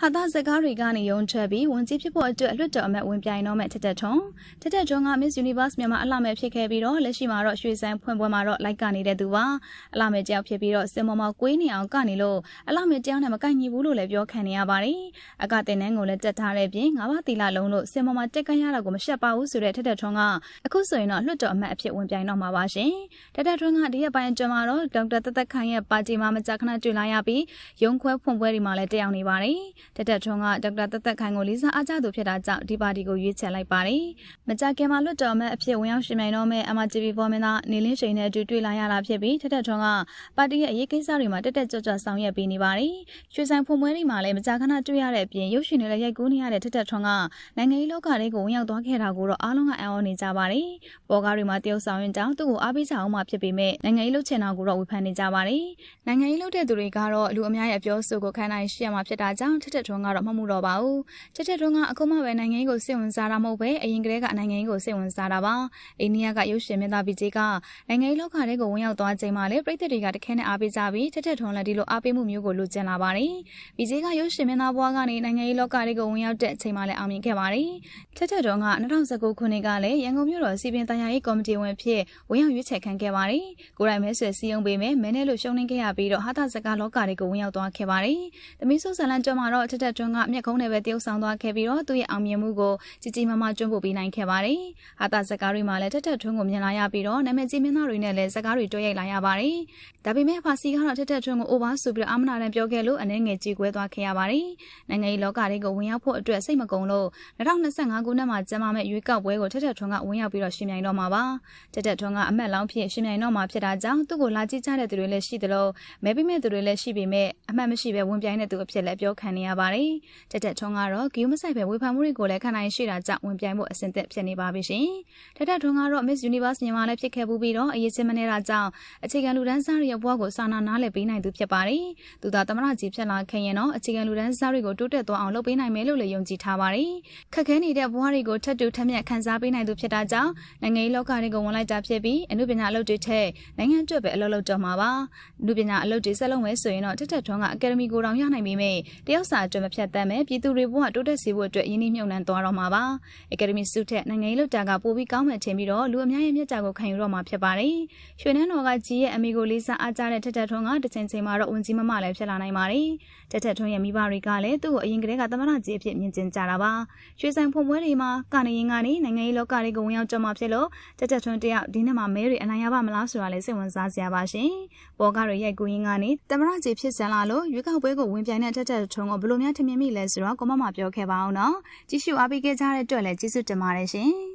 ဟာသာစကားတွေကနေယုံထွက်ပြီးဝန်ကြီးဖြစ်ဖို့အတွက်အလွတ်တော်အမတ်ဝင်ပြိုင်တော့မဲ့ထက်တက်ထွန်းထက်တက်ထွန်းက Miss Universe မြန်မာအလှမဲ့ဖြစ်ခဲ့ပြီးတော့လက်ရှိမှာတော့ရွှေစံဖွင့်ပွဲမှာတော့လိုက်ကနေတဲ့သူပါအလှမဲ့ကြောက်ဖြစ်ပြီးတော့စင်မော်မော်ကွေးနေအောင်ကနေလို့အလှမဲ့ကြောက်နဲ့မကိုက်ညီဘူးလို့လည်းပြောခံနေရပါတယ်အကတင်နှန်းကိုလည်းတက်ထားတဲ့ပြင်ငါးပါးတီလာလုံးလို့စင်မော်မော်တက်ကန်ရတော့ကိုမရှက်ပါဘူးဆိုတဲ့ထက်တက်ထွန်းကအခုဆိုရင်တော့လွတ်တော်အမတ်အဖြစ်ဝင်ပြိုင်တော့မှာပါရှင်ထက်တက်ထွန်းကဒီရက်ပိုင်းအတွင်းမှာတော့ဒေါက်တာတက်တက်ခိုင်ရဲ့ပါတီမှာမကြာခဏတွေ့လာရပြီးရုံခွဲဖွင့်ပွဲတွေမှာလည်းတက်ရောက်နေပါတယ်ထက်တက်ထွန်းကဒေါက်တာသက်သက်ခိုင်ကိုလေးစားအားကြသူဖြစ်တာကြောင့်ဒီပါတီကိုရွေးချယ်လိုက်ပါတယ်။မကြခင်မှာလွတ်တော်မဲ့အဖြစ်ဝင်ရောက်ရှင်မြိုင်တော့မဲ့ MRTV ဖော်မင်းသားနေလင်းရှိန်နဲ့အတူတွေ့လာရတာဖြစ်ပြီးထက်ထက်ထွန်းကပါတီရဲ့အရေးကိစ္စတွေမှာတက်တက်ကြွကြွဆောင်ရွက်ပေးနေပါတယ်။ရွှေဆိုင်ဖွံ့ပွဲတွေမှာလည်းမကြခဏတွေ့ရတဲ့အပြင်ရုပ်ရှင်တွေလည်းရိုက်ကူးနေရတဲ့ထက်ထက်ထွန်းကနိုင်ငံရေးလောကတွေကိုဝင်ရောက်သွားခဲ့တာကိုတော့အားလုံးကအံ့ဩနေကြပါတယ်။ပေါ်ကားတွေမှာတယောက်ဆောင်ရင်ကြောင့်သူ့ကိုအားပေးကြအောင်မှဖြစ်ပေမဲ့နိုင်ငံရေးလှုပ်ချင်တာကိုတော့ဝေဖန်နေကြပါတယ်။နိုင်ငံရေးလှုပ်တဲ့သူတွေကတော့လူအများရဲ့အပြောဆိုကိုခံနိုင်ရှိရမှာဖြစ်တာကြောင့်ထက်ထက်ထွန်းကတော့မမှုတော့ပါဘူး။ချက်ချက်တုန်းကအခုမှပဲနိုင်ငံရေးကိုစိတ်ဝင်စားတာမဟုတ်ပဲအရင်ကတည်းကနိုင်ငံရေးကိုစိတ်ဝင်စားတာပါ။အိန္ဒိယကရုပ်ရှင်မင်းသားပီဂျေကနိုင်ငံရေးလောကထဲကိုဝင်ရောက်သွားချိန်မှာလေပြည်သက်တွေကတခဲနဲ့အားပေးကြပြီးချက်ချက်ထွန်းလည်းဒီလိုအားပေးမှုမျိုးကိုလိုချင်လာပါတယ်။ပီဂျေကရုပ်ရှင်မင်းသားဘွားကနေနိုင်ငံရေးလောကထဲကိုဝင်ရောက်တဲ့အချိန်မှာလည်းအောင်မြင်ခဲ့ပါတယ်။ချက်ချက်တုန်းက2019ခုနှစ်ကလည်းရန်ကုန်မြို့တော်စီပင်တရားရေးကော်မတီဝင်ဖြစ်ဝင်ရောက်ရွေးချယ်ခံခဲ့ပါတယ်။ကိုယ်တိုင်မဲဆွယ်စီယုံပေးမယ်မဲနဲ့လို့ရှုံးနေခဲ့ရပြီးတော့ဟာတာစကားလောကတွေကိုဝင်ရောက်သွားခဲ့ပါတယ်။သမီးဆိုးဇလန်ကျော်မှာတော့ချက်ချက်ထွန်းကမျက်ခုံးနဲ့ပဲတရုပ်ဆောင်သွားခဲ့ပြီးတော့သူ့ရဲ့အောင်မြင်မှုကိုကြီးကြီးမားမားကျွမ်းပို့ပေးနိုင်ခဲ့ပါတယ်။ဟာတာစကားတွေမှာလည်းတက်တက်ထွန်းကိုမြင်လာရပြီးတော့နာမည်ကြီးမင်းသားတွေနဲ့လည်းစကားတွေတွဲရိုက်လာရပါတယ်။ဒါပေမဲ့ဖာစီကတော့တက်တက်ထွန်းကိုအိုဘာဆိုပြီးတော့အမနာတန်ပြောခဲ့လို့အနေငယ်ကြီးကွဲသွားခဲ့ရပါတယ်။နိုင်ငံရေးလောကတွေကိုဝင်ရောက်ဖို့အတွက်စိတ်မကုံလို့2025ခုနှစ်မှာကျင်းပမယ့်ရွေးကောက်ပွဲကိုတက်တက်ထွန်းကဝင်ရောက်ပြီးတော့ရှင်မြိုင်တော့မှာပါ။တက်တက်ထွန်းကအမတ်လောင်းဖြစ်ရှင်မြိုင်တော့မှာဖြစ်တာကြောင့်သူ့ကိုလာကြည့်ကြတဲ့သူတွေလည်းရှိသလိုမဲပေးမဲ့သူတွေလည်းရှိပေမဲ့အမှတ်မရှိပဲဝင်ပြိုင်တဲ့သူအဖြစ်လည်းပြောခံနေရပါတယ်။တက်တက်ထွန်းကတော့ဂီယိုမဆိုင်ပဲဝေဖန်မှုတွေကိုလည်းခံနိုင်ရှိတာကြောင့်ဝင်ပြိုင်ဖို့အဆင်သင့်ဖြစ်နေပါပြီရှင်။ထထထွန်းကတော့ Miss Universe မြန်မာလည်းဖြစ်ခဲ့ပူပြီးတော့အရေးချင်းမနေတာကြောင့်အခြေခံလူတန်းစားတွေရဲ့ဘဝကိုစာနာနားလည်ပေးနိုင်သူဖြစ်ပါတယ်။သူသာသမရကြီးဖြစ်လာခဲ့ရင်တော့အခြေခံလူတန်းစားတွေကိုတိုးတက်သွားအောင်လုပ်ပေးနိုင်မယ်လို့လည်းယုံကြည်ထားပါတယ်။ခက်ခဲနေတဲ့ဘဝတွေကိုထပ်တူထပ်မြက်ခံစားပေးနိုင်သူဖြစ်တာကြောင့်နိုင်ငံရေးလောကတွေကိုဝင်လိုက်တာဖြစ်ပြီးအမှုပညာအလုပ်တွေထက်နိုင်ငံအတွက်ပဲအလုပ်လုပ်တော့မှာပါ။အမှုပညာအလုပ်တွေဆက်လုပ်မယ်ဆိုရင်တော့ထထထွန်းကအကယ်ဒမီကိုတောင်ရနိုင်ပြီမဲ့တယောက်စာအတွက်မဖြတ်သန်းမဲ့ပြည်သူတွေဘဝတိုးတက်စေဖို့အတွက်ရင်းနှီးမြှုပ်နှံသွားတော့မှာပါ။ Academy စုထက်နိုင်ငံရေးလုပ်တာကပိုပြီးကောင်းမှထင်ပြီးတော့လူအများရဲ့မျက်ကြကိုခံယူတော့မှာဖြစ်ပါတယ်။ရွှေနှန်းတော်ကကြီးရဲ့အမေကိုလေးစားအားကြတဲ့ထက်ထက်ထွန်းကတစ်ချိန်ချိန်မှာတော့ဝင်ကြီးမမလည်းဖြစ်လာနိုင်ပါတယ်။ထက်ထက်ထွန်းရဲ့မိဘတွေကလည်းသူ့ကိုအရင်ကတည်းကသမဏကြီးအဖြစ်မြင်ကျင်ကြတာပါ။ရွှေဆိုင်ဖွံ့ပွဲတွေမှာကနေရင်ကနေနိုင်ငံရေးလောကတွေကိုဝင်ရောက်ကြမှာဖြစ်လို့ထက်ထက်ထွန်းတယောက်ဒီနေ့မှာမဲတွေအနိုင်ရပါမလားဆိုတာလည်းစိတ်ဝင်စားစရာပါရှင်။ပေါ်ကားတွေရိုက်ကူးရင်းကနေသမဏကြီးဖြစ်စံလာလို့ရွေးကောက်ပွဲကိုဝင်ပြိုင်တဲ့ထက်ထက်ထွန်းကိုဘယ်လိုများထင်မြင်မိလဲဆိုတော့ကိုမမပြောခဲ့ပါအောင်နော်။ကြည့်ရှုအားပေးခဲ့ကြတဲ့အတွက်လည်းကျေးဇူးတင်ပါတယ်ရှင်။